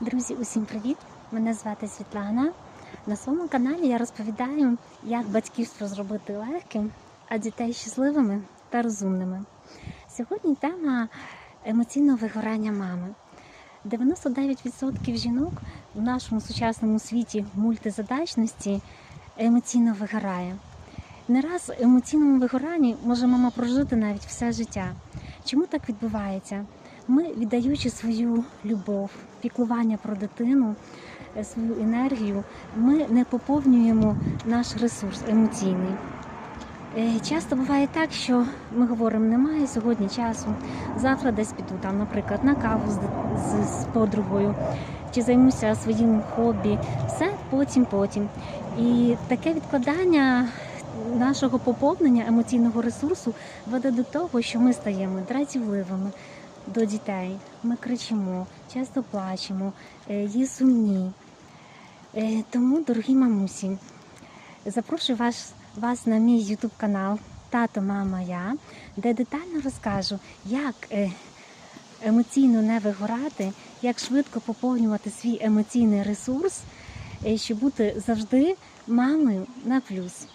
Друзі, усім привіт! Мене звати Світлана. На своєму каналі я розповідаю, як батьківство зробити легким, а дітей щасливими та розумними. Сьогодні тема емоційного вигорання мами. 99% жінок в нашому сучасному світі мультизадачності емоційно вигорає. Не раз в емоційному вигоранні може мама прожити навіть все життя. Чому так відбувається? Ми, віддаючи свою любов, піклування про дитину, е, свою енергію, ми не поповнюємо наш ресурс емоційний. Е, Часто буває так, що ми говоримо, немає сьогодні часу, завтра десь піду, там, наприклад, на каву з, з, з подругою, чи займуся своїм хобі, все потім, потім. І таке відкладання нашого поповнення емоційного ресурсу веде до того, що ми стаємо дратівливими до дітей. Ми кричимо, часто плачемо, е, є сумні. Е, Тому, дорогі мамусі, запрошую вас, вас на мій YouTube канал Тато, мама, я, де детально розкажу, як е, емоційно не вигорати, як швидко поповнювати свій емоційний ресурс, щоб бути завжди мамою на плюс.